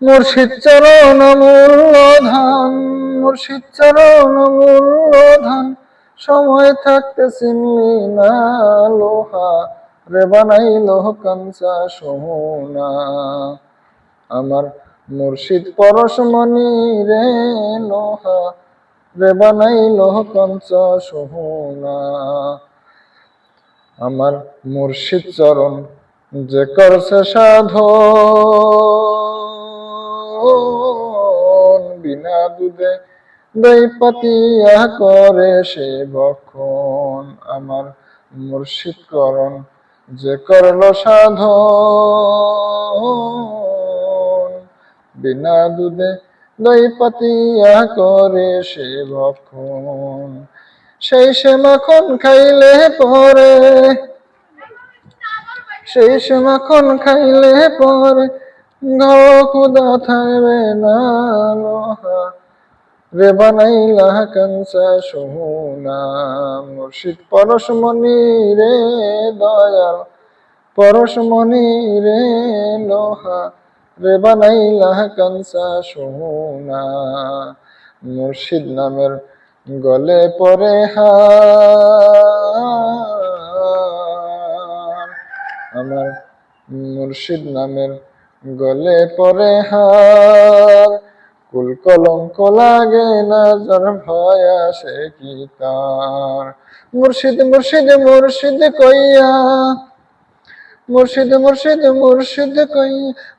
মুর্শিদ চরণ মূল্য ধান মুর্শিদ চরণ মূল্য ধান সময় থাকতে চিনলি না লোহা, রে বানাইল কাঞ্চা সোনা আমার মুর্শিদ পরশমণি রে লোহা, রে বানাইল কাঞ্চা সোনা আমার মুর্শিদ চরণ যে করছে সাধন বিনা দুধে পাতিয়া করে সে ভক্ষণ আমার মুর্শিদ করণ যে করল সাধন। বিনা দুধে দই পাতিয়া করে সে ভক্ষণ সেই সে মাখন খাইলে পরে, সেই সে মাখন খাইলে পরে ঘর খুদা থাকবে না লোহা। রে বানাইলা কাঞ্চা সোনা মুর্শিদ পরশমণি রে দয়াল, পরশমণি রে লোহা। রে বানাইলা কাঞ্চা সোনা মুর্শিদ নামের গলে পরে হার। আমার মুর্শিদ নামের গলে পরে হার। কুল কলঙ্ক লাগে না, যার ভয় আসে কি তার? মুর্শিদ মুর্শিদ মুর্শিদ কইয়া, মুর্শিদ মুর্শিদ মুর্শিদ কই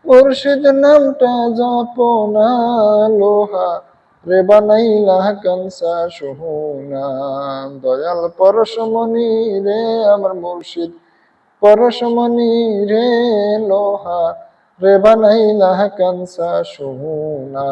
মুর্শিদ নামটা জপনা, লোহা রে বানাইলা কানসা সোহনা। দয়াল পরশমণি রে, আমার মুর্শিদ পরশমণি রে, লোহা রে বানাইলা কানসা সোহনা